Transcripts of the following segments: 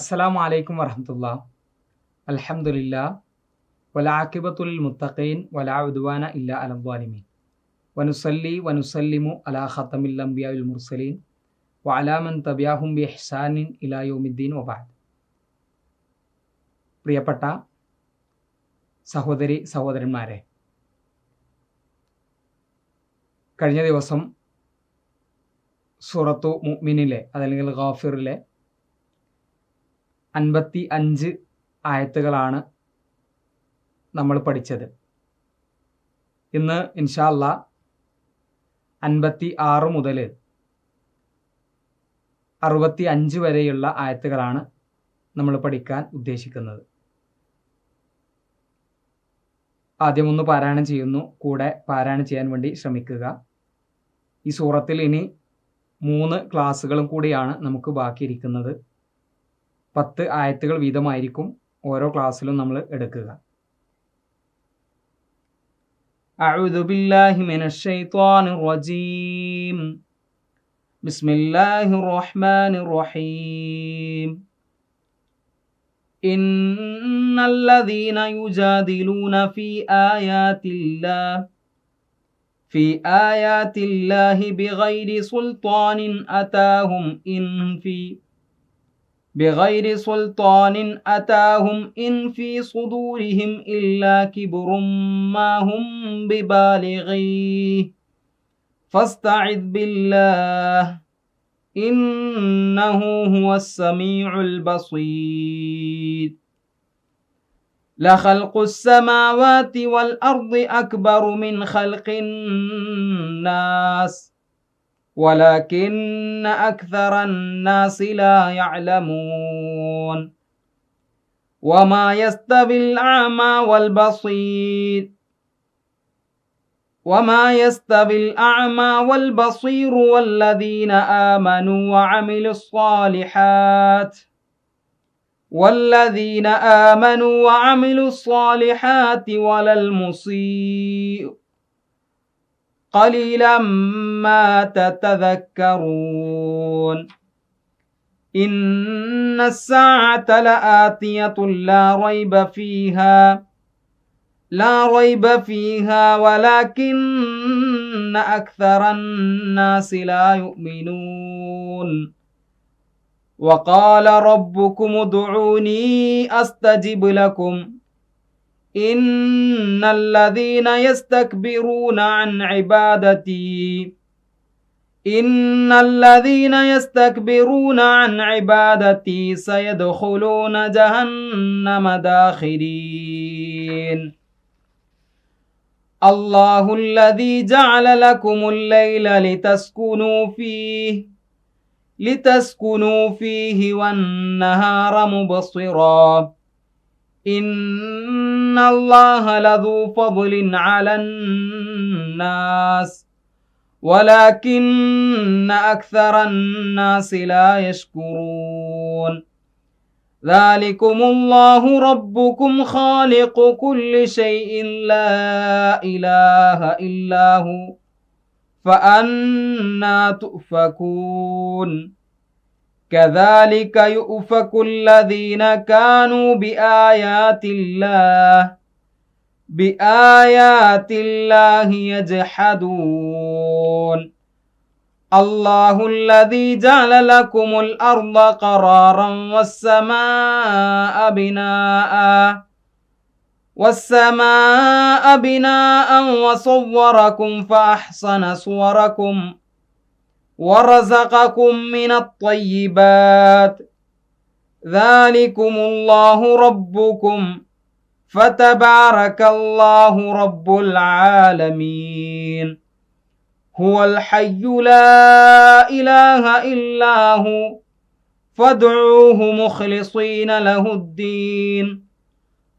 അസ്സലാമു വലൈക്കും വറഹമത്തുള്ള. അലഹമുല്ല വലാഖിബത്തുൽ മുത്തഖീൻ വലാ ഉദ്വാന ഇല്ല അലബ്വാലിമീൻ വനുസല്ലി വനുസല്ലിമു അലാ ഖത്തമിൽ അംബിയാഉൽ മുർസലീൻ. വലാമൻ തബിയാഹും ബി ഇഹ്സാനിൻ ഇലാ യൗമിദ്ദീൻ വബാദ് പ്രിയപ്പെട്ട സഹോദരി സഹോദരന്മാരെ കഴിഞ്ഞ ദിവസം സുറത്തു മുഅ്മിനിലെ അതല്ലെങ്കിൽ ഗാഫിറിലെ അൻപത്തി അഞ്ച് ആയത്തുകളാണ് നമ്മൾ പഠിച്ചത്. ഇന്ന് ഇൻഷാല്ല അൻപത്തി ആറ് മുതൽ അറുപത്തി അഞ്ച് വരെയുള്ള ആയത്തുകളാണ് നമ്മൾ പഠിക്കാൻ ഉദ്ദേശിക്കുന്നത്. ആദ്യമൊന്ന് പാരായണം ചെയ്യുന്നു. കൂടെ പാരായണം ചെയ്യാൻ വേണ്ടി ശ്രമിക്കുക. ഈ സൂറത്തിൽ ഇനി മൂന്ന് ക്ലാസ്സുകളും കൂടിയാണ് നമുക്ക് ബാക്കിയിരിക്കുന്നത്. പത്ത് ആയത്തുകൾ വീതമായിരിക്കും ഓരോ ക്ലാസ്സിലും നമ്മൾ എടുക്കുക أعوذ بالله من الشيطان الرجيم بسم الله الرحمن الرحيم إن الذين يجادلون في آيات الله في آيات الله بغير سلطان أتاهم إن في بغير سلطان أتاهم إن في صدورهم إلا كبر ما هم ببالغيه. فاستعذ بالله إنه هو السميع البصير. لخلق السماوات والأرض أكبر من خلق الناس. ولكن أكثر الناس لا يعلمون. وما يستوي الأعمى والبصير. وما يستوي الأعمى والبصير والذين آمنوا وعملوا الصالحات. والذين آمنوا وعملوا الصالحات ولا المصير قليلا ما تتذكرون. إن الساعة لآتية لا ريب فيها لا ريب فيها ولكن أكثر الناس لا يؤمنون. وقال ربكم ادعوني أستجب لكم. إن الذين يستكبرون عن عبادتي إن الذين يستكبرون عن عبادتي سيدخلون جهنم داخرين. الله الذي جعل لكم الليل لتسكنوا فيه لتسكنوا فيه والنهار مبصراً. إن الله لذو فضل على الناس ولكن أكثر الناس لا يشكرون. ذلكم الله ربكم خالق كل شيء لا إله إلا هو فأنا تؤفكون. كذلك يؤفك الذين كانوا بآيات الله بآيات الله يجحدون. الله الذي جعل لكم الأرض قرارا والسماء بناء والسماء بناء وصوركم فأحسن صوركم. ورزقكم من الطيبات. ذلكم الله ربكم. فتبارك الله رب العالمين. هو الحي لا إله إلا هو. فادعوه مخلصين له الدين.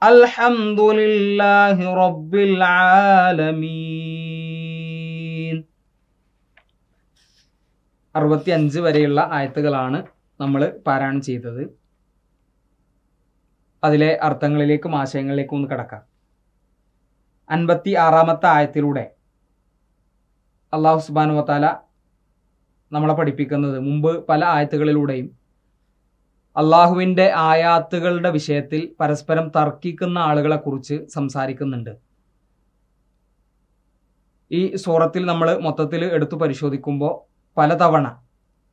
الحمد لله رب العالمين. അറുപത്തി അഞ്ച് വരെയുള്ള ആയത്തുകളാണ് നമ്മൾ പാരായണം ചെയ്തത്. അതിലെ അർത്ഥങ്ങളിലേക്കും ആശയങ്ങളിലേക്കും ഒന്ന് കിടക്കാം. അൻപത്തി ആറാമത്തെ ആയത്തിലൂടെ അള്ളാഹു സുബാനു വത്താല നമ്മളെ പഠിപ്പിക്കുന്നത് മുമ്പ് പല ആയത്തുകളിലൂടെയും അള്ളാഹുവിന്റെ ആയാത്തുകളുടെ വിഷയത്തിൽ പരസ്പരം തർക്കിക്കുന്ന ആളുകളെക്കുറിച്ച് സംസാരിക്കുന്നുണ്ട്. ഈ സൂറത്തിൽ നമ്മൾ മൊത്തത്തിൽ എടുത്തു പരിശോധിക്കുമ്പോൾ പലതവണ.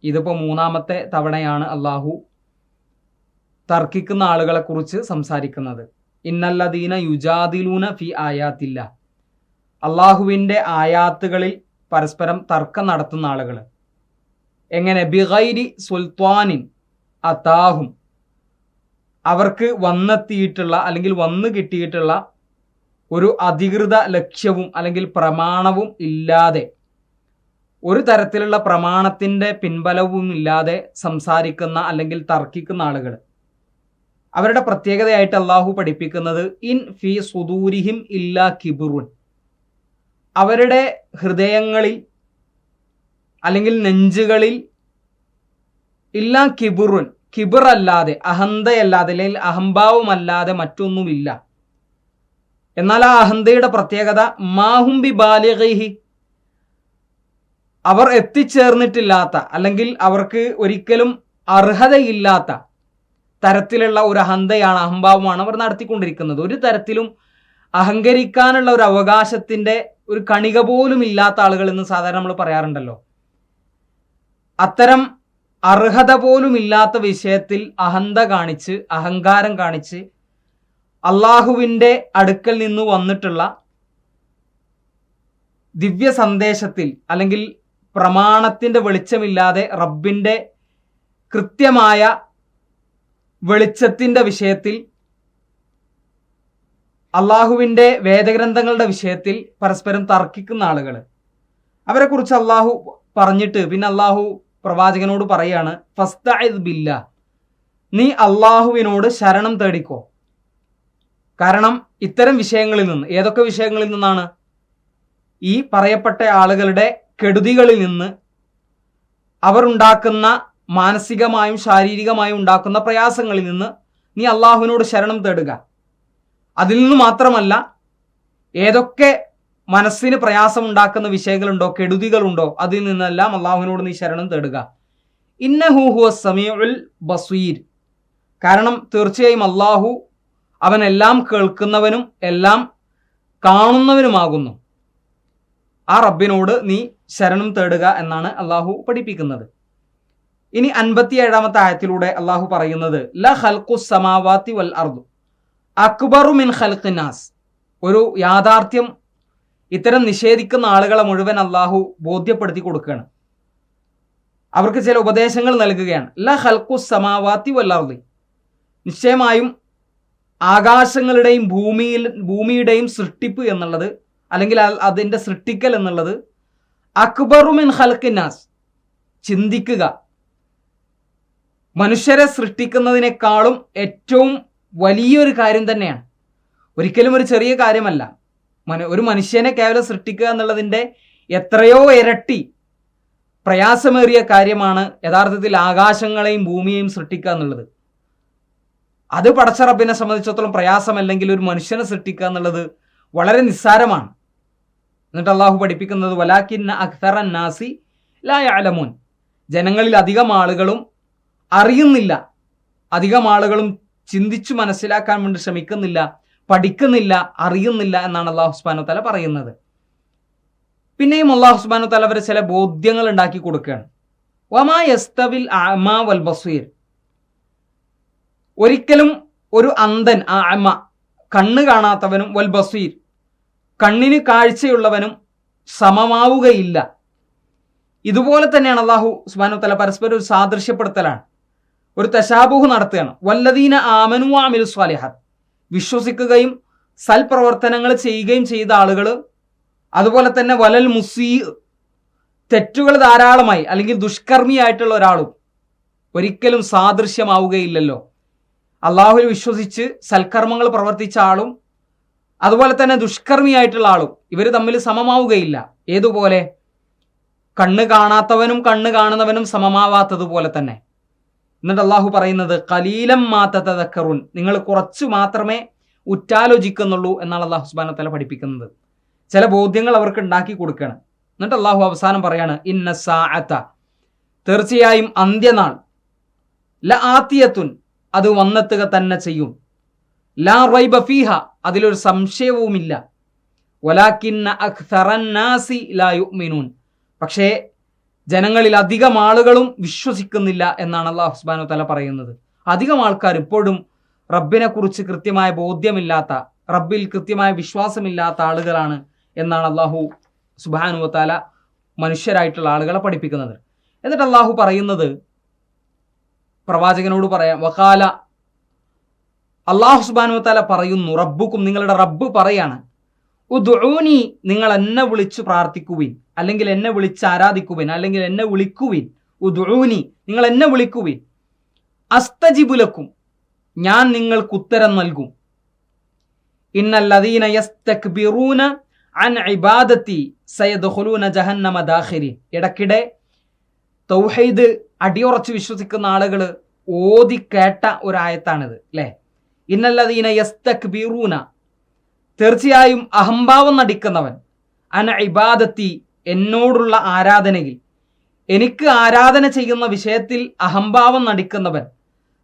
ഇതിപ്പോൾ മൂന്നാമത്തെ തവണയാണ് അള്ളാഹു തർക്കിക്കുന്ന ആളുകളെ കുറിച്ച് സംസാരിക്കുന്നത്. ഇന്നല്ലദീന യുജാദിലൂന ഫി ആയാത്തില്ല. അള്ളാഹുവിന്റെ ആയാത്തുകളിൽ പരസ്പരം തർക്കം നടത്തുന്ന ആളുകൾ എങ്ങനെ? ബിഗൈരി സുൽത്താനിൻ അതാഹും. അവർക്ക് വന്നെത്തിയിട്ടുള്ള അല്ലെങ്കിൽ വന്നു കിട്ടിയിട്ടുള്ള ഒരു അധികൃത ലക്ഷ്യവും അല്ലെങ്കിൽ പ്രമാണവും ഇല്ലാതെ ഒരു തരത്തിലുള്ള പ്രമാണത്തിന്റെ പിൻബലവും ഇല്ലാതെ സംസാരിക്കുന്ന അല്ലെങ്കിൽ തർക്കിക്കുന്ന ആളുകൾ. അവരുടെ പ്രത്യേകതയായിട്ട് അള്ളാഹു പഠിപ്പിക്കുന്നത് ഇൻ ഫി സുദൂരിഹിം ഇല്ല കിബുറുൻ. അവരുടെ ഹൃദയങ്ങളിൽ അല്ലെങ്കിൽ നെഞ്ചുകളിൽ ഇല്ല കിബുറുൻ. കിബിർ അല്ലാതെ അഹന്തയല്ലാതെ അല്ലെങ്കിൽ അഹംഭാവമല്ലാതെ മറ്റൊന്നുമില്ല. എന്നാൽ ആ അഹന്തയുടെ പ്രത്യേകത മാഹുംബി ബാലിഹി അവർ എത്തിച്ചേർന്നിട്ടില്ലാത്ത അല്ലെങ്കിൽ അവർക്ക് ഒരിക്കലും അർഹതയില്ലാത്ത തരത്തിലുള്ള ഒരു അഹന്തയാണ് അഹംഭാവമാണ് അവർ നടത്തിക്കൊണ്ടിരിക്കുന്നത്. ഒരു തരത്തിലും അഹങ്കരിക്കാനുള്ള ഒരു അവകാശത്തിന്റെ ഒരു കണിക പോലും ഇല്ലാത്ത ആളുകൾ എന്ന് സാധാരണ നമ്മൾ പറയാറുണ്ടല്ലോ. അത്തരം അർഹത പോലും ഇല്ലാത്ത വിഷയത്തിൽ അഹന്ത കാണിച്ച് അഹങ്കാരം കാണിച്ച് അള്ളാഹുവിന്റെ അടുക്കൽ നിന്ന് വന്നിട്ടുള്ള ദിവ്യ സന്ദേശത്തിൽ അല്ലെങ്കിൽ പ്രമാണത്തിന്റെ വെളിച്ചമില്ലാതെ റബ്ബിന്റെ കൃത്യമായ വെളിച്ചത്തിന്റെ വിഷയത്തിൽ അള്ളാഹുവിന്റെ വേദഗ്രന്ഥങ്ങളുടെ വിഷയത്തിൽ പരസ്പരം തർക്കിക്കുന്ന ആളുകൾ അവരെക്കുറിച്ച് അള്ളാഹു പറഞ്ഞിട്ട് പിന്നെ അള്ളാഹു പ്രവാചകനോട് പറയാണ് ഫസ്തായത് ബില്ല. നീ അള്ളാഹുവിനോട് ശരണം തേടിക്കോ. കാരണം ഇത്തരം വിഷയങ്ങളിൽ നിന്ന് ഏതൊക്കെ വിഷയങ്ങളിൽ നിന്നാണ് ഈ പറയപ്പെട്ട ആളുകളുടെ കെടുതികളിൽ നിന്ന് അവർ ഉണ്ടാക്കുന്ന മാനസികമായും ശാരീരികമായും ഉണ്ടാക്കുന്ന പ്രയാസങ്ങളിൽ നിന്ന് നീ അള്ളാഹുവിനോട് ശരണം തേടുക. അതിൽ നിന്ന് മാത്രമല്ല ഏതൊക്കെ മനസ്സിന് പ്രയാസം ഉണ്ടാക്കുന്ന വിഷയങ്ങളുണ്ടോ കെടുതികളുണ്ടോ അതിൽ നിന്നെല്ലാം അള്ളാഹുവിനോട് നീ ശരണം തേടുക. ഇന്നഹൂഹു സമീഉൽ ബസീർ. കാരണം തീർച്ചയായും അള്ളാഹു അവനെല്ലാം കേൾക്കുന്നവനും എല്ലാം കാണുന്നവനുമാകുന്നു. ആ റബ്ബിനോട് നീ ശരണം തേടുക എന്നാണ് അള്ളാഹു പഠിപ്പിക്കുന്നത്. ഇനി അൻപത്തി ഏഴാമത്തെ ആയത്തിലൂടെ അള്ളാഹു പറയുന്നത് ല സമാവാത്തി വൽ അർദു. അക്ബറു മിൻ ഹൽഖിനാസ് ഒരു യാഥാർത്ഥ്യം ഇത്തരം നിഷേധിക്കുന്ന ആളുകളെ മുഴുവൻ അള്ളാഹു ബോധ്യപ്പെടുത്തി കൊടുക്കുകയാണ്. അവർക്ക് ചില ഉപദേശങ്ങൾ നൽകുകയാണ്. ല ഹൽക്കു സമാവാത്തി വൽ നിശ്ചയമായും ആകാശങ്ങളുടെയും ഭൂമിയിൽ ഭൂമിയുടെയും സൃഷ്ടിപ്പ് എന്നുള്ളത് അല്ലെങ്കിൽ അതിന്റെ സൃഷ്ടിക്കൽ എന്നുള്ളത് അക്ബറുമിൻ ഹൽക്കിനാസ് ചിന്തിക്കുക. മനുഷ്യരെ സൃഷ്ടിക്കുന്നതിനേക്കാളും ഏറ്റവും വലിയൊരു കാര്യം തന്നെയാണ്. ഒരിക്കലും ഒരു ചെറിയ കാര്യമല്ല. ഒരു മനുഷ്യനെ കേവലം സൃഷ്ടിക്കുക എന്നുള്ളതിന്റെ എത്രയോ ഇരട്ടി പ്രയാസമേറിയ കാര്യമാണ് യഥാർത്ഥത്തിൽ ആകാശങ്ങളെയും ഭൂമിയെയും സൃഷ്ടിക്കുക എന്നുള്ളത്. അത് പടച്ചറബിനെ സംബന്ധിച്ചിടത്തോളം പ്രയാസമല്ലെങ്കിൽ ഒരു മനുഷ്യനെ സൃഷ്ടിക്കുക എന്നുള്ളത് വളരെ നിസ്സാരമാണ്. എന്നിട്ട് അള്ളാഹു പഠിപ്പിക്കുന്നത് വലാക്കിന്ന അഖ്തറൻ നാസി ലായാലമോൻ ജനങ്ങളിൽ അധികം ആളുകളും അറിയുന്നില്ല. അധികം ആളുകളും ചിന്തിച്ചു മനസ്സിലാക്കാൻ വേണ്ടി ശ്രമിക്കുന്നില്ല പഠിക്കുന്നില്ല അറിയുന്നില്ല എന്നാണ് അള്ളാഹു സുബാനു തല പറയുന്നത്. പിന്നെയും അള്ളാഹു സുബാനു തല അവരെ ചില ബോധ്യങ്ങൾ ഉണ്ടാക്കി കൊടുക്കുകയാണ്. വമാ വൽ ബസീർ. ഒരിക്കലും ഒരു അന്ധൻ ആ അമ്മ കണ്ണ് കാണാത്തവനും വൽ ബസീർ. കണ്ണിന് കാഴ്ചയുള്ളവനും സമമാവുകയില്ല. ഇതുപോലെ തന്നെയാണ് അള്ളാഹു സുബാനു തല പരസ്പരം ഒരു സാദൃശ്യപ്പെടുത്തലാണ്. ഒരു തശാബുഹ് നടത്തുകയാണ്. വല്ലദീന ആമനു ആമിലു സ്വാലിഹാത്ത്. വിശ്വസിക്കുകയും സൽപ്രവർത്തനങ്ങൾ ചെയ്യുകയും ചെയ്ത ആളുകൾ അതുപോലെ തന്നെ വലൽ മുസീ തെറ്റുകൾ ധാരാളമായി അല്ലെങ്കിൽ ദുഷ്കർമ്മിയായിട്ടുള്ള ഒരാളും ഒരിക്കലും സാദൃശ്യമാവുകയില്ലല്ലോ. അള്ളാഹുവിൽ വിശ്വസിച്ച് സൽക്കർമ്മങ്ങൾ പ്രവർത്തിച്ച ആളും അതുപോലെ തന്നെ ദുഷ്കർമ്മിയായിട്ടുള്ള ആളും. ഇവർ തമ്മിൽ സമമാവുകയില്ല. ഏതുപോലെ? കണ്ണ് കാണാത്തവനും കണ്ണ് കാണുന്നവനും സമമാവാത്തതുപോലെ തന്നെ. എന്നിട്ട് അള്ളാഹു പറയുന്നത് കലീലം മാത്തതക്കറുൻ നിങ്ങൾ കുറച്ചു മാത്രമേ ഉറ്റാലോചിക്കുന്നുള്ളൂ എന്നാണ് അള്ളാഹു സുബാന തല പഠിപ്പിക്കുന്നത്. ചില ബോധ്യങ്ങൾ അവർക്ക് ഉണ്ടാക്കി കൊടുക്കുകയാണ് എന്നിട്ട് അള്ളാഹു അവസാനം പറയാണ് ഇന്ന സാഅത്ത തീർച്ചയായും അന്ത്യനാൾ. ല ആത്തിയത്തുൻ. അത് വന്നെത്തുക തന്നെ ചെയ്യും. ലാ റൈബ ഫീഹ അതിലൊരു സംശയവുമില്ല. ഒലാക്കിന്ന അഖ്തറന്നാസി ലാ പക്ഷേ ജനങ്ങളിൽ അധികം ആളുകളും വിശ്വസിക്കുന്നില്ല എന്നാണ് അള്ളാഹു ഹുസ്ബാനു തല പറയുന്നത്. അധികം ആൾക്കാർ ഇപ്പോഴും റബ്ബിനെക്കുറിച്ച് കൃത്യമായ ബോധ്യമില്ലാത്ത റബ്ബിൽ കൃത്യമായ വിശ്വാസമില്ലാത്ത ആളുകളാണ് എന്നാണ് അള്ളാഹു സുബാനു താല മനുഷ്യരായിട്ടുള്ള ആളുകളെ പഠിപ്പിക്കുന്നത്. എന്നിട്ട് അള്ളാഹു പറയുന്നത് പ്രവാചകനോട് പറയാം വക്കാല അള്ളാഹു സുബാനു താല പറയുന്നു റബ്ബുക്കും നിങ്ങളുടെ റബ്ബ് പറയാണ് ഉദ്ഊനി നിങ്ങൾ എന്നെ വിളിച്ചു പ്രാർത്ഥിക്കുവിൻ അല്ലെങ്കിൽ എന്നെ വിളിച്ച് ആരാധിക്കുവിൻ അല്ലെങ്കിൽ എന്നെ വിളിക്കുവിൻ ഉദ്ഊനി നിങ്ങൾ എന്നെ വിളിക്കുവിൻ. അസ്തജിബുലക്കും ഞാൻ നിങ്ങൾക്ക് ഉത്തരം നൽകും. ഇന്നല്ലദീന അൻ ഇബാദത്തി സയദ്ഖുലൂന ജഹന്നമ ദാഖിരി ഇടയ്ക്കിടെ തൗഹീദ് അടിയുറച്ച് വിശ്വസിക്കുന്ന ആളുകൾ ഓതി കേട്ട ഒരായത്താണിത് അല്ലേ? ഇന്നല്ലദീന യസ്തക്ബിറൂന. തീർച്ചയായും അഹംഭാവം നടിക്കുന്നവൻ. അന ഇബാദത്തി എന്നോടുള്ള ആരാധനയിൽ. എനിക്ക് ആരാധന ചെയ്യുന്ന വിഷയത്തിൽ അഹംഭാവം നടിക്കുന്നവൻ.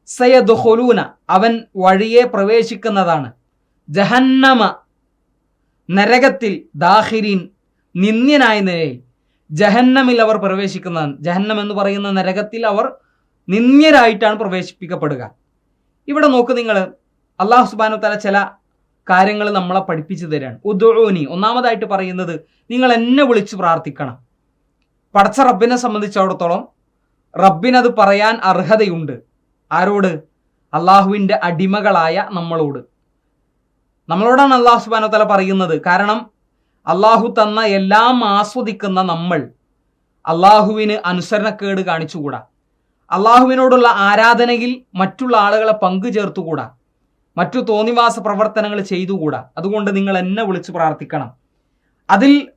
സയദ്ഖുലൂന അവൻ വഴിയെ പ്രവേശിക്കുന്നതാണ്. ജഹന്നമ നരകത്തിൽ ദാഹിരീൻ നിന്ദ്യനായ നിലയിൽ. ജഹന്നമിൽ അവർ പ്രവേശിക്കുന്നതാണ്. ജഹന്നം എന്ന് പറയുന്ന നരകത്തിൽ അവർ നിന്ദ്യരായിട്ടാണ് പ്രവേശിപ്പിക്കപ്പെടുക. ഇവിടെ നോക്ക് നിങ്ങൾ അള്ളാഹു സുബാനു തല ചില കാര്യങ്ങൾ നമ്മളെ പഠിപ്പിച്ചു തരാണ്. ഉദ്ദോനി ഒന്നാമതായിട്ട് പറയുന്നത് നിങ്ങൾ എന്നെ വിളിച്ച് പ്രാർത്ഥിക്കണം. പടച്ച റബ്ബിനെ സംബന്ധിച്ചിടത്തോളം റബ്ബിനത് പറയാൻ അർഹതയുണ്ട്. ആരോട്? അള്ളാഹുവിന്റെ അടിമകളായ നമ്മളോട്. നമ്മളോടാണ് അള്ളാഹു സുബാനോ തല പറയുന്നത്. കാരണം അള്ളാഹു തന്ന എല്ലാം ആസ്വദിക്കുന്ന നമ്മൾ അള്ളാഹുവിന് അനുസരണക്കേട് കാണിച്ചുകൂടാ. അള്ളാഹുവിനോടുള്ള ആരാധനയിൽ മറ്റുള്ള ആളുകളെ പങ്കു ചേർത്തുകൂടാ മറ്റു തോന്നിവാസ പ്രവർത്തനങ്ങൾ ചെയ്തുകൂടാ? അതുകൊണ്ട് നിങ്ങൾ എന്നെ വിളിച്ച് പ്രാർത്ഥിക്കണം. അതിൽ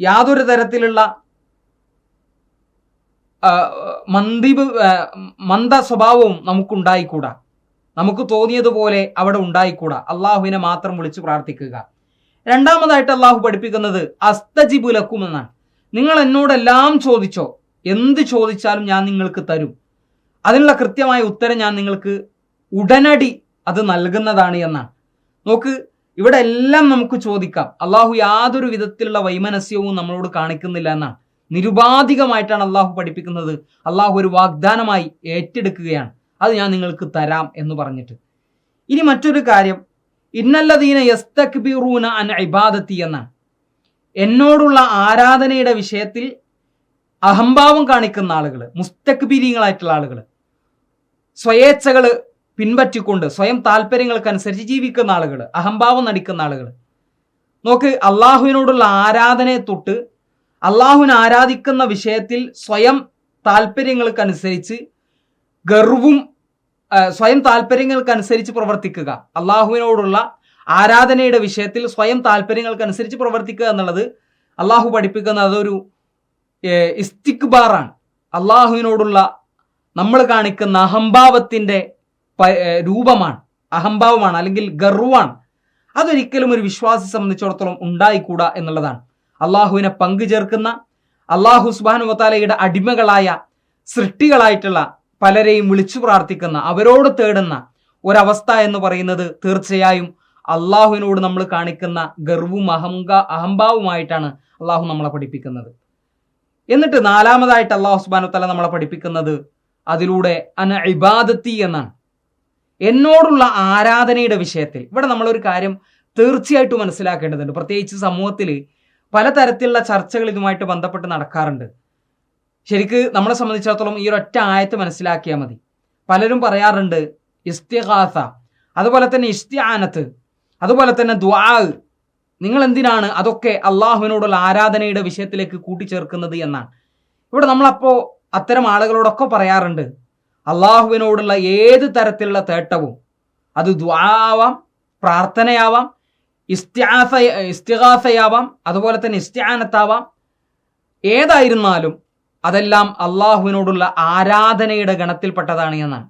യാതൊരു തരത്തിലുള്ള മന്ദിബ് മന്ദ സ്വഭാവവും നമുക്കുണ്ടായിക്കൂടാ. നമുക്ക് തോന്നിയതുപോലെ അവിടെ ഉണ്ടായിക്കൂടാ. അള്ളാഹുവിനെ മാത്രം വിളിച്ചു പ്രാർത്ഥിക്കുക. രണ്ടാമതായിട്ട് അള്ളാഹു പഠിപ്പിക്കുന്നത് അസ്തജിബുലക്കും എന്നാണ്. നിങ്ങൾ എന്നോടെല്ലാം ചോദിച്ചോ? എന്ത് ചോദിച്ചാലും ഞാൻ നിങ്ങൾക്ക് തരും. അതിനുള്ള കൃത്യമായ ഉത്തരം ഞാൻ നിങ്ങൾക്ക് ഉടനടി അത് നൽകുന്നതാണ് എന്നാണ്. നോക്ക് ഇവിടെ എല്ലാം നമുക്ക് ചോദിക്കാം. അള്ളാഹു യാതൊരു വിധത്തിലുള്ള വൈമനസ്യവും നമ്മളോട് കാണിക്കുന്നില്ല എന്നാണ്. നിരുപാധികമായിട്ടാണ് അള്ളാഹു പഠിപ്പിക്കുന്നത്. അള്ളാഹു ഒരു വാഗ്ദാനമായി ഏറ്റെടുക്കുകയാണ്. അത് ഞാൻ നിങ്ങൾക്ക് തരാം എന്ന് പറഞ്ഞിട്ട്. ഇനി മറ്റൊരു കാര്യം. ഇന്നല്ലദീന യസ്തക്ബിറൂന അൻ ഇബാദത്തി എന്നാണ്. എന്നോടുള്ള ആരാധനയുടെ വിഷയത്തിൽ അഹംഭാവം കാണിക്കുന്ന ആളുകൾ മുസ്തക്ബിരിങ്ങളായിട്ടുള്ള ആളുകൾ സ്വയേച്ഛകൾ പിൻപറ്റിക്കൊണ്ട് സ്വയം താല്പര്യങ്ങൾക്കനുസരിച്ച് ജീവിക്കുന്ന ആളുകൾ അഹംഭാവം നടിക്കുന്ന ആളുകൾ നോക്ക് അള്ളാഹുവിനോടുള്ള ആരാധനയെ തൊട്ട് അള്ളാഹുവിനെ ആരാധിക്കുന്ന വിഷയത്തിൽ സ്വയം താല്പര്യങ്ങൾക്കനുസരിച്ച് ഗർവും സ്വയം താല്പര്യങ്ങൾക്കനുസരിച്ച് പ്രവർത്തിക്കുക. അള്ളാഹുവിനോടുള്ള ആരാധനയുടെ വിഷയത്തിൽ സ്വയം താല്പര്യങ്ങൾക്കനുസരിച്ച് പ്രവർത്തിക്കുക എന്നുള്ളത് അള്ളാഹു പഠിപ്പിക്കുന്ന അതൊരു ഇസ്തിക്ബാറാണ്. അള്ളാഹുവിനോടുള്ള നമ്മൾ കാണിക്കുന്ന അഹംഭാവത്തിന്റെ രൂപമാണ് അഹംഭാവമാണ് അല്ലെങ്കിൽ ഗർവാണ് അതൊരിക്കലും ഒരു വിശ്വാസി സംബന്ധിച്ചിടത്തോളം ഉണ്ടായിക്കൂടാ എന്നുള്ളതാണ്. അള്ളാഹുവിനെ പങ്കു ചേർക്കുന്ന അള്ളാഹു സുബാനു വത്താലയുടെ അടിമകളായ സൃഷ്ടികളായിട്ടുള്ള പലരെയും വിളിച്ചു പ്രാർത്ഥിക്കുന്ന അവരോട് തേടുന്ന ഒരവസ്ഥ എന്ന് പറയുന്നത് തീർച്ചയായും അള്ളാഹുവിനോട് നമ്മൾ കാണിക്കുന്ന ഗർവും അഹങ്ക അഹംഭാവുമായിട്ടാണ് അള്ളാഹു നമ്മളെ പഠിപ്പിക്കുന്നത്. എന്നിട്ട് നാലാമതായിട്ട് അള്ളാഹു സുബാനു തല നമ്മളെ പഠിപ്പിക്കുന്നത് അതിലൂടെ അന ഇബാദത്തി എന്നാണ്. എന്നോടുള്ള ആരാധനയുടെ വിഷയത്തിൽ. ഇവിടെ നമ്മളൊരു കാര്യം തീർച്ചയായിട്ടും മനസ്സിലാക്കേണ്ടതുണ്ട്. പ്രത്യേകിച്ച് സമൂഹത്തിൽ പലതരത്തിലുള്ള ചർച്ചകൾ ഇതുമായിട്ട് ബന്ധപ്പെട്ട് നടക്കാറുണ്ട്. ശരിക്ക് നമ്മളെ സംബന്ധിച്ചിടത്തോളം ഈ ഒരൊറ്റ ആയത്ത് മനസ്സിലാക്കിയാൽ മതി. പലരും പറയാറുണ്ട് ഇസ്തിഹാസ അതുപോലെ തന്നെ ഇസ്തിയാനത്ത് അതുപോലെ തന്നെ ദ്വാ നിങ്ങൾ എന്തിനാണ് അതൊക്കെ അള്ളാഹുവിനോടുള്ള ആരാധനയുടെ വിഷയത്തിലേക്ക് കൂട്ടിച്ചേർക്കുന്നത് എന്നാണ്. ഇവിടെ നമ്മളപ്പോൾ അത്തരം ആളുകളോടൊക്കെ പറയാറുണ്ട് അള്ളാഹുവിനോടുള്ള ഏത് തരത്തിലുള്ള തേട്ടവും അത് ദ്വാവാം പ്രാർത്ഥനയാവാം ഇസ്ത്യാസ ഇസ്തിഹാസയാവാം അതുപോലെ തന്നെ ഇസ്ത്യാനത്താവാം ഏതായിരുന്നാലും അതെല്ലാം അള്ളാഹുവിനോടുള്ള ആരാധനയുടെ ഗണത്തിൽപ്പെട്ടതാണ് എന്നാണ്.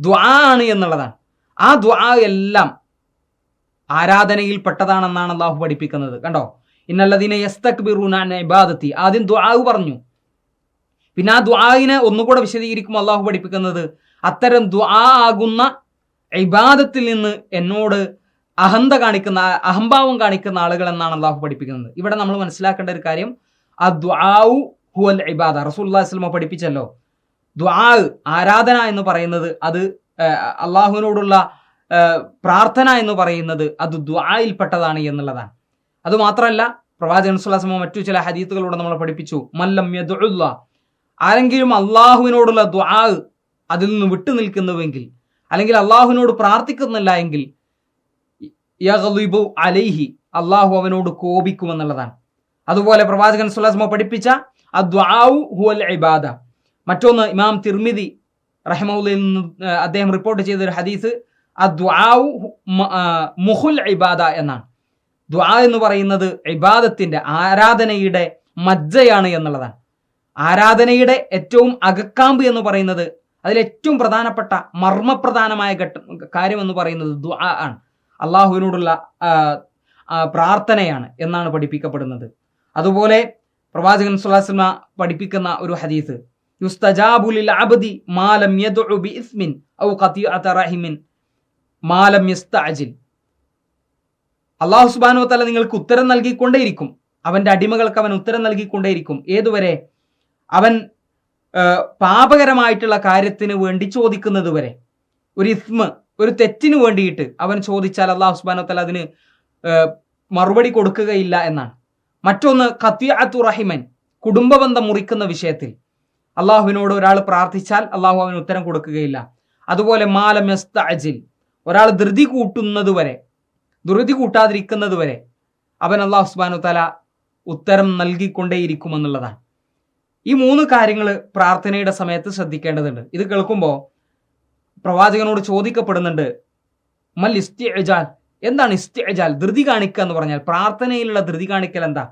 ദ്വാ ആണ് എന്നുള്ളതാണ്. ആ ദ്വാ എല്ലാം ആരാധനയിൽപ്പെട്ടതാണെന്നാണ് അള്ളാഹു പഠിപ്പിക്കുന്നത്. കണ്ടോ? ഇന്നല്ലതിനെ യസ്തക് ബിറൂനാൻ ഇബാദത്തി. ആദ്യം ദ്വാ പറഞ്ഞു. പിന്നെ ആ ദ്വായിനെ ഒന്നുകൂടെ വിശദീകരിക്കുമ്പോൾ അള്ളാഹു പഠിപ്പിക്കുന്നത് അത്തരം ദ്വാ ആകുന്ന ഇബാദത്തിൽ നിന്ന് എന്നോട് അഹന്ത കാണിക്കുന്ന അഹംഭാവം കാണിക്കുന്ന ആളുകൾ എന്നാണ് അള്ളാഹു പഠിപ്പിക്കുന്നത്. ഇവിടെ നമ്മൾ മനസ്സിലാക്കേണ്ട ഒരു കാര്യം ആ ദ്വാഉ ഹുവൽ ഇബാദ. റസൂല്ലാസ്ലമ പഠിപ്പിച്ചല്ലോ. ദ്വാ ആരാധന എന്ന് പറയുന്നത് അത് അള്ളാഹുവിനോടുള്ള പ്രാർത്ഥന എന്ന് പറയുന്നത് അത് ദ്വായിൽപ്പെട്ടതാണ് എന്നുള്ളതാണ്. അതുമാത്രമല്ല പ്രവാചകൻ സുല്ലാസ്മ മറ്റു ചില ഹദീസുകളിലൂടെ നമ്മൾ പഠിപ്പിച്ചു. മല്ലം യദുല്ല ആരെങ്കിലും അള്ളാഹുവിനോടുള്ള ദ്വാ അതിൽ നിന്ന് വിട്ടു നിൽക്കുന്നുവെങ്കിൽ അല്ലെങ്കിൽ അള്ളാഹുവിനോട് പ്രാർത്ഥിക്കുന്നില്ല എങ്കിൽ അലൈഹി അള്ളാഹു അവനോട് കോപിക്കുമെന്നുള്ളതാണ്. അതുപോലെ പ്രവാചകൻ സുലാസ്മ പഠിപ്പിച്ച ഹുവൽ ഇബാദ. മറ്റൊന്ന് ഇമാം തിർമിതി റഹ്മുല്ലയിൽ നിന്ന് അദ്ദേഹം റിപ്പോർട്ട് ചെയ്ത ഒരു ഹദീസ് മുഹുൽ ഇബാദ എന്നാണ്. ദ്വാ എന്ന് പറയുന്നത് ഇബാദത്തിന്റെ ആരാധനയുടെ മജ്ജയാണ് എന്നുള്ളതാണ്. ആരാധനയുടെ ഏറ്റവും അകക്കാമ്പ് എന്ന് പറയുന്നത് അതിൽ ഏറ്റവും പ്രധാനപ്പെട്ട മർമ്മപ്രധാനമായ ഘട്ട കാര്യം എന്ന് പറയുന്നത് ദ്വാ ആണ്. അള്ളാഹുവിനോടുള്ള പ്രാർത്ഥനയാണ് എന്നാണ് പഠിപ്പിക്കപ്പെടുന്നത്. അതുപോലെ പ്രവാചകൻ സുല്ലാസ്മ പഠിപ്പിക്കുന്ന ഒരു ഹദീസ് യുസ്തജാബുലിൽ മാലം യദ്ഉ ഔ ഖതിഅത യസ്തഅജിൽ. തല നിങ്ങൾക്ക് ഉത്തരം നൽകിക്കൊണ്ടേയിരിക്കും. അവന്റെ അടിമകൾക്ക് അവൻ ഉത്തരം നൽകിക്കൊണ്ടേയിരിക്കും. ഏതുവരെ? അവൻ പാപകരമായിട്ടുള്ള കാര്യത്തിന് വേണ്ടി ചോദിക്കുന്നത് വരെ ഒരു ഇസ്മ ഒരു തെറ്റിന് വേണ്ടിയിട്ട് അവൻ ചോദിച്ചാൽ അള്ളാഹു സുബാനു തല അതിന് മറുപടി കൊടുക്കുകയില്ല എന്നാണ്. മറ്റൊന്ന് കത്യാത്തു റഹിമൻ കുടുംബബന്ധം മുറിക്കുന്ന വിഷയത്തിൽ. അള്ളാഹുവിനോട് ഒരാൾ പ്രാർത്ഥിച്ചാൽ അള്ളാഹു അവന് ഉത്തരം കൊടുക്കുകയില്ല. അതുപോലെ മാലം അജിൽ ഒരാൾ ധൃതി കൂട്ടുന്നത് വരെ ധൃതി കൂട്ടാതിരിക്കുന്നത് വരെ അവൻ അള്ളാഹു സുബാനു തല ഉത്തരം നൽകിക്കൊണ്ടേയിരിക്കുമെന്നുള്ളതാണ്. ഈ മൂന്ന് കാര്യങ്ങൾ പ്രാർത്ഥനയുടെ സമയത്ത് ശ്രദ്ധിക്കേണ്ടതുണ്ട്. ഇത് കേൾക്കുമ്പോൾ പ്രവാചകനോട് ചോദിക്കപ്പെടുന്നുണ്ട് മൽ ഇസ്തിഅജാൽ? എന്താണ് ഇസ്തിഅജാൽ? ധൃതി കാണിക്കുക എന്ന് പറഞ്ഞാൽ പ്രാർത്ഥനയിലുള്ള ധൃതി കാണിക്കൽ എന്താ?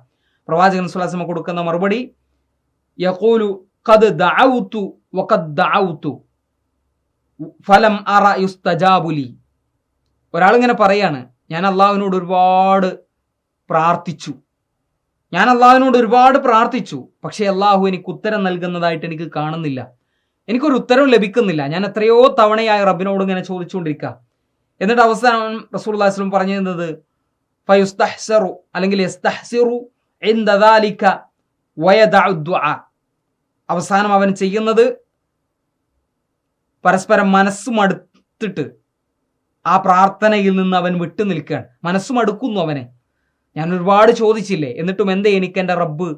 പ്രവാചകൻ സുലാസമ കൊടുക്കുന്ന മറുപടി യഖൂലു ഖദ് വഖദ് ദഅഉതു ഫലം അറ യുസ്തജാബുലി ഒരാളിങ്ങനെ പറയാണ് ഞാൻ അള്ളാഹുവിനോട് ഒരുപാട് പ്രാർത്ഥിച്ചു. ഞാൻ അള്ളാഹുവിനോട് ഒരുപാട് പ്രാർത്ഥിച്ചു പക്ഷെ അള്ളാഹു എനിക്ക് ഉത്തരം നൽകുന്നതായിട്ട് എനിക്ക് കാണുന്നില്ല. എനിക്കൊരു ഉത്തരവും ലഭിക്കുന്നില്ല. ഞാൻ എത്രയോ തവണയായി റബ്ബിനോട് ഇങ്ങനെ ചോദിച്ചുകൊണ്ടിരിക്കുക എന്നിട്ട് അവസാനം റസൂൽ അള്ളാഹുസ്ലം പറഞ്ഞു തന്നത് ഫയുസ്തഹ്സറു അല്ലെങ്കിൽ അവസാനം അവൻ ചെയ്യുന്നത് പരസ്പരം മനസ്സും ആ പ്രാർത്ഥനയിൽ നിന്ന് അവൻ വിട്ടു നിൽക്കുകയാണ് മനസ്സും അടുക്കുന്നു അവനെ. ഞാൻ ഒരുപാട് ചോദിച്ചില്ലേ എന്നിട്ടും എന്തേ എനിക്ക് എന്റെ റബ്ബ്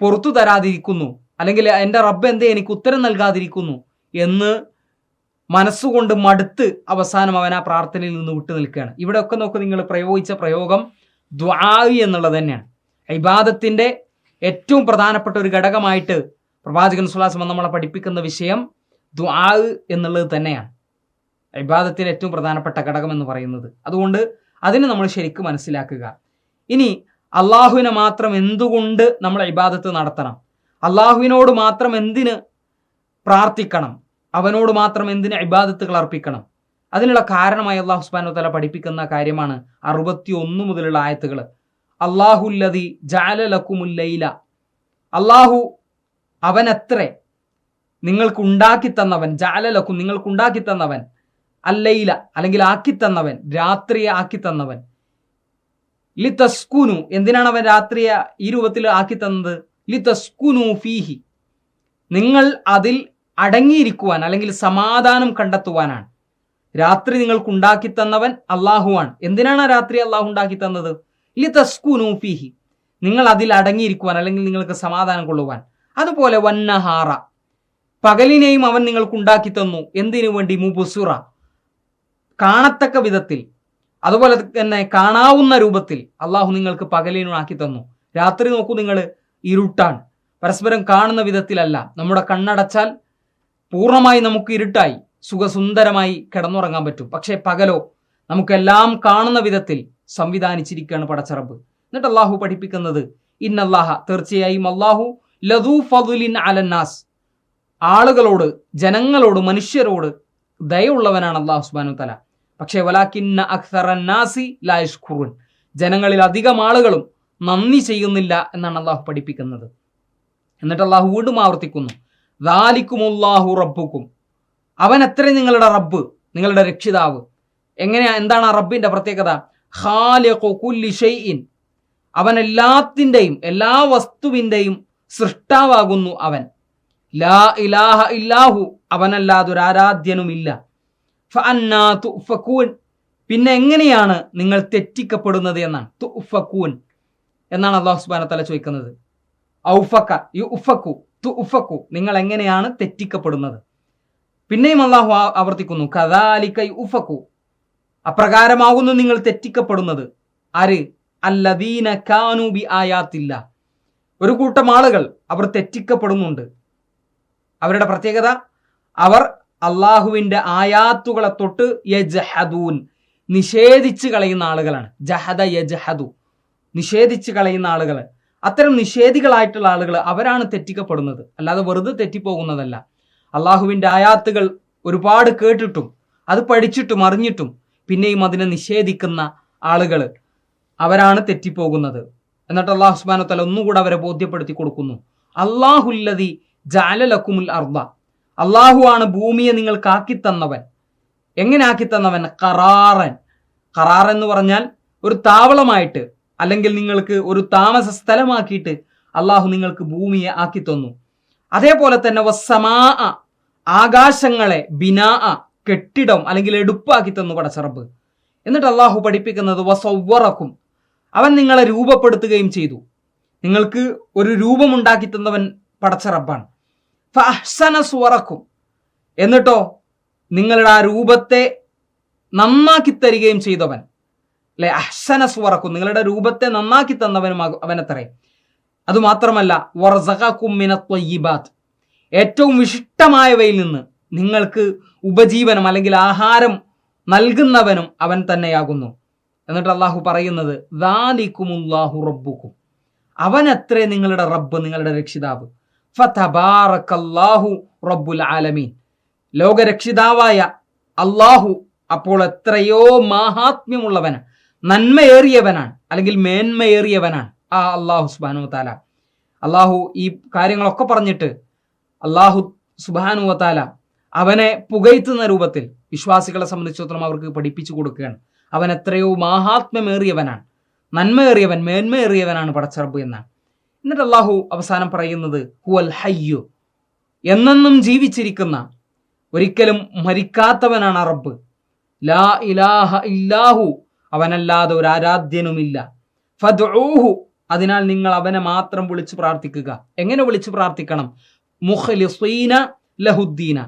പുറത്തു തരാതിരിക്കുന്നു അല്ലെങ്കിൽ എന്റെ റബ്ബ് എന്തേ എനിക്ക് ഉത്തരം നൽകാതിരിക്കുന്നു എന്ന് മനസ്സുകൊണ്ട് മടുത്ത് അവസാനം അവൻ ആ പ്രാർത്ഥനയിൽ നിന്ന് വിട്ടു നിൽക്കുകയാണ്. ഇവിടെയൊക്കെ നോക്ക് നിങ്ങൾ പ്രയോഗിച്ച പ്രയോഗം ദ്വാവി എന്നുള്ളത് തന്നെയാണ്. ഇബാദത്തിന്റെ ഏറ്റവും പ്രധാനപ്പെട്ട ഒരു ഘടകമായിട്ട് പ്രവാചകൻ സുലാസം നമ്മളെ പഠിപ്പിക്കുന്ന വിഷയം ദ്വാവ് എന്നുള്ളത് തന്നെയാണ്. ഇബാദത്തിന്റെ ഏറ്റവും പ്രധാനപ്പെട്ട ഘടകം എന്ന് പറയുന്നത്. അതുകൊണ്ട് അതിന് നമ്മൾ ശരിക്കും മനസ്സിലാക്കുക. ഇനി അള്ളാഹുവിനെ മാത്രം എന്തുകൊണ്ട് നമ്മൾ ഇബാദത്ത് നടത്തണം? അള്ളാഹുവിനോട് മാത്രം എന്തിന് പ്രാർത്ഥിക്കണം? അവനോട് മാത്രം എന്തിന് ഇബാദത്തുകൾ അർപ്പിക്കണം? അതിനുള്ള കാരണമായി അള്ളാഹു സുബാനു തല പഠിപ്പിക്കുന്ന കാര്യമാണ് അറുപത്തി ഒന്ന് മുതലുള്ള ആയത്തുകൾ. അള്ളാഹുല്ലതി ജാലലക്കുമുല്ലയില അള്ളാഹു അവനത്രേ നിങ്ങൾക്ക് ഉണ്ടാക്കി തന്നവൻ ജാലലക്കും നിങ്ങൾക്ക് ഉണ്ടാക്കി തന്നവൻ അല്ലയില അല്ലെങ്കിൽ ആക്കി തന്നവൻ രാത്രിയെ ആക്കി തന്നവൻ ലി തസ്കുനു എന്തിനാണ് അവൻ രാത്രിയെ ഈ രൂപത്തിൽ ആക്കി തന്നത്? ലി തസ്കുനു ഫീഹി. നിങ്ങൾ അതിൽ അടങ്ങിയിരിക്കുവാൻ അല്ലെങ്കിൽ സമാധാനം കണ്ടെത്തുവാനാണ്. രാത്രി നിങ്ങൾക്ക് ഉണ്ടാക്കി തന്നവൻ അള്ളാഹുവാണ്. എന്തിനാണ് രാത്രി അള്ളാഹു ഉണ്ടാക്കി തന്നത്? ലി തസ്കുനു ഫീഹി. നിങ്ങൾ അതിൽ അടങ്ങിയിരിക്കുവാൻ അല്ലെങ്കിൽ നിങ്ങൾക്ക് സമാധാനം കൊള്ളുവാൻ. അതുപോലെ വന്നഹാറ. പകലിനെയും അവൻ നിങ്ങൾക്ക് ഉണ്ടാക്കി തന്നു. എന്തിനു വേണ്ടി? മുബുസുറ. കാണത്തക്ക വിധത്തിൽ. അതുപോലെ തന്നെ കാണാവുന്ന രൂപത്തിൽ അള്ളാഹു നിങ്ങൾക്ക് പകലിനാക്കി തന്നു. രാത്രി നോക്കൂ നിങ്ങൾ ഇരുട്ടാണ്. പരസ്പരം കാണുന്ന വിധത്തിലല്ല. നമ്മുടെ കണ്ണടച്ചാൽ പൂർണമായി നമുക്ക് ഇരുട്ടായി സുഖസുന്ദരമായി കിടന്നുറങ്ങാൻ പറ്റും. പക്ഷേ പകലോ നമുക്കെല്ലാം കാണുന്ന വിധത്തിൽ സംവിധാനിച്ചിരിക്കുകയാണ് പടച്ചറബ്. എന്നിട്ട് അള്ളാഹു പഠിപ്പിക്കുന്നത് ഇന്നല്ലാഹ തീർച്ചയായും അള്ളാഹു ലതു ഫതുലിൻ അലന്നാസ്. ആളുകളോട് ജനങ്ങളോട് മനുഷ്യരോട് ദയുള്ളവനാണ് അള്ളാഹു സുബാനു തല പക്ഷേ വലാക്കിന്ന അക്സറന്നാസി ലായഷ്ഖുറുൻ ജനങ്ങളിൽ അധികം ആളുകളും നന്ദി ചെയ്യുന്നില്ല എന്നാണ് അള്ളാഹു പഠിപ്പിക്കുന്നത്. എന്നിട്ട് അള്ളാഹു വീണ്ടും ആവർത്തിക്കുന്നു. ദാലിക്കുമുല്ലാഹു റബ്ബുക്കും. അവൻ എത്ര നിങ്ങളുടെ റബ്ബ് നിങ്ങളുടെ രക്ഷിതാവ്. എങ്ങനെയാ എന്താണ് ആ റബ്ബിന്റെ പ്രത്യേകത? ഷൈഇൻ. അവൻ എല്ലാത്തിന്റെയും എല്ലാ വസ്തുവിന്റെയും സൃഷ്ടാവാകുന്നു അവൻ. ലാ ഇലാഹ ഇല്ലാഹു അവനല്ലാതൊരു ആരാധ്യനുമില്ല. ഫഅന്നാ തുഫക്കൂൻ പിന്നെ എങ്ങനെയാണ് നിങ്ങൾ തെറ്റിക്കപ്പെടുന്നത് എന്നാണ്? തുഫക്കൂൻ എന്നാണ് അള്ളാഹു സുബാന തല ചോദിക്കുന്നത്. ഔഫക്ക യു ഉഫക്കു തു ഉഫക്കു നിങ്ങൾ എങ്ങനെയാണ് തെറ്റിക്കപ്പെടുന്നത്? പിന്നെയും അള്ളാഹു ആവർത്തിക്കുന്നു. കഥാലിക്ക ഉഫക്കു അപ്രകാരമാകുന്നു നിങ്ങൾ തെറ്റിക്കപ്പെടുന്നത്. ആര്? അല്ലദീന കാനൂബി ആയാത്തില്ല. ഒരു കൂട്ടം ആളുകൾ അവർ തെറ്റിക്കപ്പെടുന്നുണ്ട്. അവരുടെ പ്രത്യേകത അവർ അള്ളാഹുവിന്റെ ആയാത്തുകളെ തൊട്ട് യജഹദൂൻ. നിഷേധിച്ച് കളയുന്ന ആളുകളാണ്. ജഹദ യജഹദു. നിഷേധിച്ച് കളയുന്ന ആളുകൾ അത്തരം നിഷേധികളായിട്ടുള്ള ആളുകൾ അവരാണ് തെറ്റിക്കപ്പെടുന്നത്. അല്ലാതെ വെറുതെ തെറ്റിപ്പോകുന്നതല്ല. അള്ളാഹുവിന്റെ ആയാത്തുകൾ ഒരുപാട് കേട്ടിട്ടും അത് പഠിച്ചിട്ടും അറിഞ്ഞിട്ടും പിന്നെയും അതിനെ നിഷേധിക്കുന്ന ആളുകൾ അവരാണ് തെറ്റിപ്പോകുന്നത്. എന്നിട്ട് അള്ളാഹു സുബാനോ തല ഒന്നുകൂടെ അവരെ ബോധ്യപ്പെടുത്തി കൊടുക്കുന്നു. അള്ളാഹുല്ലതി ജാലലക്കുമുൽ അർദ. അള്ളാഹു ആണ് ഭൂമിയെ നിങ്ങൾക്ക് ആക്കി തന്നവൻ എങ്ങനെ ആക്കി തന്നവൻ കറാറൻ. കറാർ എന്ന് പറഞ്ഞാൽ ഒരു താവളമായിട്ട് അല്ലെങ്കിൽ നിങ്ങൾക്ക് ഒരു താമസ സ്ഥലമാക്കിയിട്ട് അള്ളാഹു നിങ്ങൾക്ക് ഭൂമിയെ ആക്കി തന്നു അതേപോലെ തന്നെ വസ്സമാ ആകാശങ്ങളെ ബിനാ കെട്ടിടം അല്ലെങ്കിൽ എടുപ്പാക്കി തന്നു പടച്ചറബ്. എന്നിട്ട് അള്ളാഹു പഠിപ്പിക്കുന്നത് വസൗവറക്കും അവൻ നിങ്ങളെ രൂപപ്പെടുത്തുകയും ചെയ്തു. നിങ്ങൾക്ക് ഒരു രൂപമുണ്ടാക്കി തന്നവൻ പടച്ചറബാണ്. ഫഹ്സന സുവറക്കും എന്നിട്ടോ നിങ്ങളുടെ ആ രൂപത്തെ നന്നാക്കി തരികയും ചെയ്തവൻ. അല്ലെ അഹ്സന സുവറക്കും നിങ്ങളുടെ രൂപത്തെ നന്നാക്കി തന്നവനും അവനത്രേ. അതുമാത്രമല്ല ഏറ്റവും വിശിഷ്ടമായവയിൽ നിന്ന് നിങ്ങൾക്ക് ഉപജീവനം അല്ലെങ്കിൽ ആഹാരം നൽകുന്നവനും അവൻ തന്നെയാകുന്നു. എന്നിട്ട് അള്ളാഹു പറയുന്നത് ദാലിക്കുമുല്ലാഹു റബ്ബുക്കും. അവൻ എത്രേ നിങ്ങളുടെ റബ്ബ് നിങ്ങളുടെ രക്ഷിതാവ്. ഫതബാറക്കല്ലാഹു റബ്ബുൽ ആലമീൻ. ലോകരക്ഷിതാവായ അള്ളാഹു അപ്പോൾ എത്രയോ മാഹാത്മ്യമുള്ളവനാണ്. നന്മയേറിയവനാണ്. അല്ലെങ്കിൽ മേന്മയേറിയവനാണ്. ആ അള്ളാഹു സുബാനു താല അള്ളാഹു ഈ കാര്യങ്ങളൊക്കെ പറഞ്ഞിട്ട് അള്ളാഹു സുബാനു താല അവനെ പുകയ്ത്തുന്ന രൂപത്തിൽ വിശ്വാസികളെ സംബന്ധിച്ചിടത്തോളം അവർക്ക് പഠിപ്പിച്ചു കൊടുക്കുകയാണ്. അവൻ എത്രയോ മാഹാത്മ്യമേറിയവനാണ്. നന്മയേറിയവൻ മേന്മയേറിയവനാണ് പടച്ചറബ് എന്നാണ്. എന്നിട്ട് അള്ളാഹു അവസാനം പറയുന്നത് ഹുവൽ ഹയ്യു. എന്നെന്നും ജീവിച്ചിരിക്കുന്ന ഒരിക്കലും മരിക്കാത്തവനാണ് അറബ് ലാ ഇലാഹ ഇല്ലാഹു. അവനല്ലാതെ ഒരു ആരാധ്യനുമില്ല. ഫദ്ഊഹു. അതിനാൽ നിങ്ങൾ അവനെ മാത്രം വിളിച്ചു പ്രാർത്ഥിക്കുക. എങ്ങനെ വിളിച്ചു പ്രാർത്ഥിക്കണം? മുഖലിസ്വീന ലഹുദ്ദീന.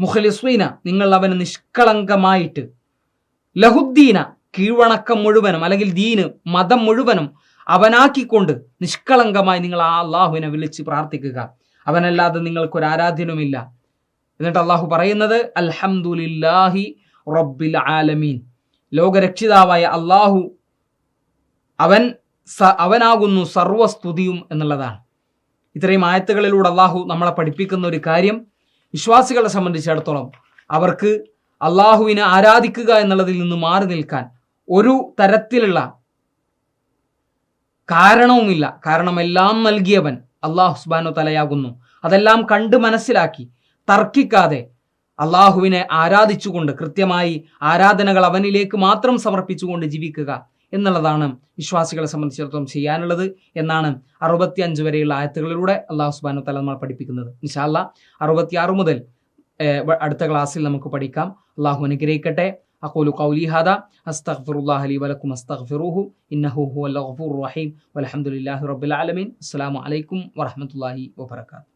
മുഖലിസ്വീന നിങ്ങൾ അവന് നിഷ്കളങ്കമായിട്ട്. ലഹുദ്ദീന കീഴ്വണക്കം മുഴുവനും അല്ലെങ്കിൽ ദീന് മതം മുഴുവനും അവനാക്കിക്കൊണ്ട് നിഷ്കളങ്കമായി നിങ്ങൾ ആ അള്ളാഹുവിനെ വിളിച്ച് പ്രാർത്ഥിക്കുക. അവനല്ലാതെ നിങ്ങൾക്കൊരു ആരാധ്യനുമില്ല. എന്നിട്ട് അള്ളാഹു പറയുന്നത് അൽഹംദുലില്ലാഹി റബ്ബിൽ ആലമീൻ. ലോകരക്ഷിതാവായ അള്ളാഹു അവൻ അവനാകുന്നു സർവസ്തുതിയും എന്നുള്ളതാണ്. ഇത്രയും ആയത്തുകളിലൂടെ അള്ളാഹു നമ്മളെ പഠിപ്പിക്കുന്ന ഒരു കാര്യം വിശ്വാസികളെ സംബന്ധിച്ചിടത്തോളം അവർക്ക് അള്ളാഹുവിനെ ആരാധിക്കുക എന്നുള്ളതിൽ നിന്ന് മാറി നിൽക്കാൻ ഒരു തരത്തിലുള്ള കാരണവുമില്ല. കാരണം എല്ലാം നൽകിയവൻ അള്ളാഹു സുബാനോ തലയാകുന്നു അതെല്ലാം കണ്ട് മനസ്സിലാക്കി തർക്കിക്കാതെ അള്ളാഹുവിനെ ആരാധിച്ചുകൊണ്ട് കൃത്യമായി ആരാധനകൾ അവനിലേക്ക് മാത്രം സമർപ്പിച്ചുകൊണ്ട് ജീവിക്കുക എന്നുള്ളതാണ് വിശ്വാസികളെ സംബന്ധിച്ചിടത്തോളം ചെയ്യാനുള്ളത് എന്നാണ് അറുപത്തി അഞ്ച് വരെയുള്ള ആയത്തുകളിലൂടെ അള്ളാഹു സുബാനു തല നമ്മൾ പഠിപ്പിക്കുന്നത്. നിശാല്ല അറുപത്തിയാറ് മുതൽ അടുത്ത ക്ലാസ്സിൽ നമുക്ക് പഠിക്കാം. അള്ളാഹു അനുഗ്രഹിക്കട്ടെ. أقول قولي هذا أستغفر الله لي ولكم أستغفروه إنه هو الغفور الرحيم والحمد لله رب العالمين. السلام عليكم ورحمة الله وبركاته.